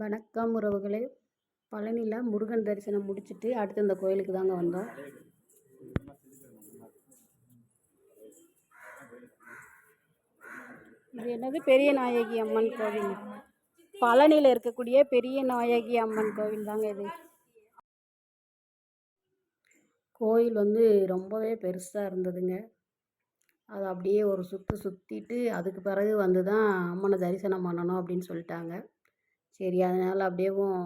வணக்கம் உறவுகளே. பழனியில் முருகன் தரிசனம் முடிச்சுட்டு அடுத்து இந்த கோயிலுக்கு தாங்க வந்தோம். இது என்னது? பெரிய நாயகி அம்மன் கோவில். பழனியில் இருக்கக்கூடிய பெரிய நாயகி அம்மன் கோவில் தாங்க இது. கோயில் வந்து ரொம்பவே பெருசாக இருந்ததுங்க. அது அப்படியே ஒரு சுற்று சுற்றிட்டு அதுக்கு பிறகு வந்து தான் அம்மனை தரிசனம் பண்ணணும் அப்படின்னு சொல்லிட்டாங்க. சரி அதனால் அப்படியேவும்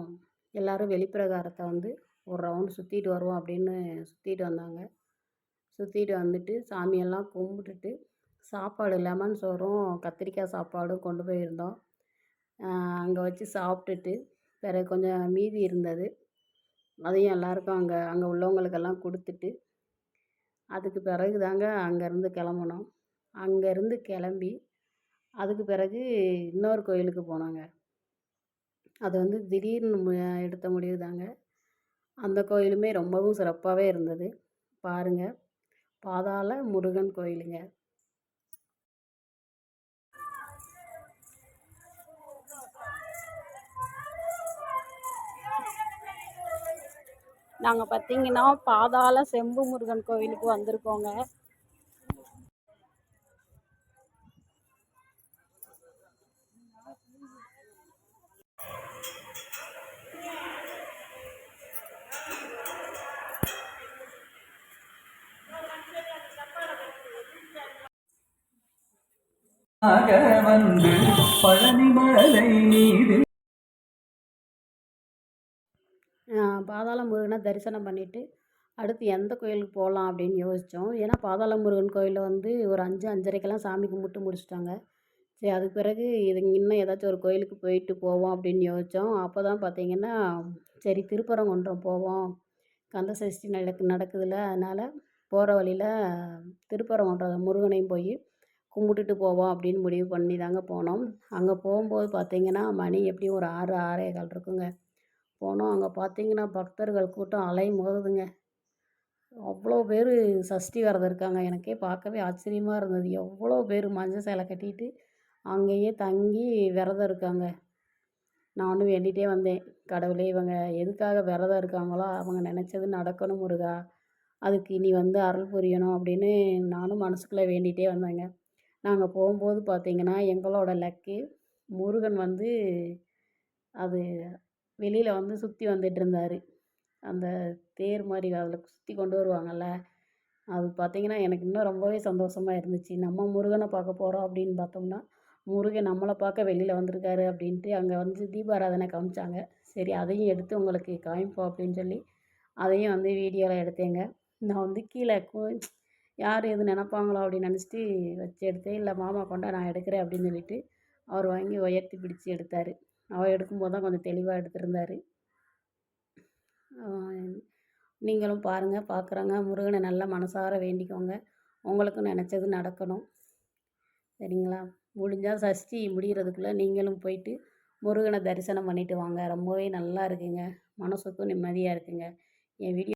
எல்லோரும் வெளிப்பிரகாரத்தை வந்து ஒரு ரவுண்டு சுற்றிட்டு வருவோம் அப்படின்னு சுற்றிட்டு வந்தாங்க. சுற்றிட்டு வந்துட்டு சாமியெல்லாம் கும்பிட்டுட்டு சாப்பாடு லெமன் சோறும் கத்திரிக்காய் சாப்பாடும் கொண்டு போயிருந்தோம். அங்கே வச்சு சாப்பிட்டுட்டு பிறகு கொஞ்சம் மீதி இருந்தது. அதையும் எல்லாருக்கும் அங்கே அங்கே உள்ளவங்களுக்கெல்லாம் கொடுத்துட்டு அதுக்கு பிறகு தாங்க அங்கேருந்து கிளம்புனோம். அங்கேருந்து கிளம்பி அதுக்கு பிறகு இன்னொரு கோயிலுக்கு போனோங்க. அது வந்து திடீர்னு எடுத்த முடிவு தாங்க. அந்த கோயிலுமே ரொம்பவும் சிறப்பாகவே இருந்தது. பாருங்கள் பாதாள முருகன் கோயிலுங்க. நாங்கள் பார்த்தீங்கன்னா பாதாள செம்பு முருகன் கோவிலுக்கு வந்திருக்கோங்க. வந்து பழனிமலை மீது. பாதாள முருகனை தரிசனம் பண்ணிவிட்டு அடுத்து எந்த கோயிலுக்கு போகலாம் அப்படின்னு யோசித்தோம் ஏன்னா பாதாள முருகன் கோயிலில் வந்து ஒரு அஞ்சு அஞ்சரைக்கெல்லாம் சாமி கும்பிட்டு முடிச்சிட்டாங்க. சரி அதுக்கு பிறகு இது இன்னும் ஏதாச்சும் ஒரு கோயிலுக்கு போயிட்டு போவோம் அப்படின்னு யோசித்தோம் அப்போ தான் பார்த்தீங்கன்னா சரி திருப்பரங்குன்றம் போவோம். கந்த சஷ்டி நடக்கு நடக்குதுல்ல அதனால் போகிற வழியில் திருப்பரங்குன்றம் முருகனையும் போய் கும்பிட்டுட்டு போவோம் அப்படின்னு முடிவு பண்ணி தாங்க போனோம். அங்கே போகும்போது பார்த்திங்கன்னா மணி எப்படியும் ஒரு ஆறு ஆறே கால் இருக்குங்க. போனோம். அங்கே பார்த்தீங்கன்னா பக்தர்கள் கூட்டம் அலை மோதுதுங்க அவ்வளோ பேர் சஷ்டி விரதம் இருக்காங்க. எனக்கே பார்க்கவே ஆச்சரியமாக இருந்தது. எவ்வளோ பேர் மஞ்சள் சேலை கட்டிட்டு அங்கேயே தங்கி விரதம் இருக்காங்க. நானும் வேண்டிகிட்டே வந்தேன். கடவுளே இவங்க எதுக்காக விரதம் இருக்காங்களோ அவங்க நினச்சது நடக்கணும் முருகா. அதுக்கு இனி வந்து அருள் புரியணும் அப்படின்னு நானும் மனசுக்குள்ளே வேண்டிகிட்டே வந்தேங்க. நாங்கள் போகும்போது பார்த்தீங்கன்னா எங்களோட லக்கு முருகன் வந்து அது வெளியில் வந்து சுற்றி வந்துட்டுருந்தார் அந்த தேர் மாதிரி அதில் சுற்றி கொண்டு வருவாங்கள்ல அது பார்த்தீங்கன்னா எனக்கு இன்னும் ரொம்பவே சந்தோஷமாக இருந்துச்சு. நம்ம முருகனை பார்க்க போகிறோம் அப்படின்னு பார்த்தோம்னா முருகன் நம்மளை பார்க்க வெளியில் வந்திருக்காரு அப்படின்ட்டு அங்கே வந்து தீபாராதனை காமிச்சாங்க. சரி அதையும் எடுத்து உங்களுக்கு காமிப்போம் அப்படின்னு சொல்லி அதையும் வந்து வீடியோவில் எடுத்தேங்க. நான் வந்து கீழே யார் எது நினப்பாங்களோ அப்படின்னு நினச்சிட்டு வச்சு எடுத்தேன். இல்லை மாமா கொண்டா நான் எடுக்கிறேன் அப்படின்னு சொல்லிட்டு அவர் வாங்கி உயர்த்தி பிடிச்சி எடுத்தார். அவர் எடுக்கும்போது தான் கொஞ்சம் தெளிவாக எடுத்திருந்தார். நீங்களும் பாருங்கள் பார்க்குறாங்க முருகனை நல்லா மனசார வேண்டிக்கோங்க. உங்களுக்கும் நினச்சது நடக்கணும். சரிங்களா? முடிஞ்சால் சஷ்டி முடிகிறதுக்குள்ளே நீங்களும் போயிட்டு முருகனை தரிசனம் பண்ணிவிட்டு வாங்க. ரொம்பவே நல்லா இருக்குங்க. மனசுக்கும் நிம்மதியாக இருக்குங்க. என் வீடியோ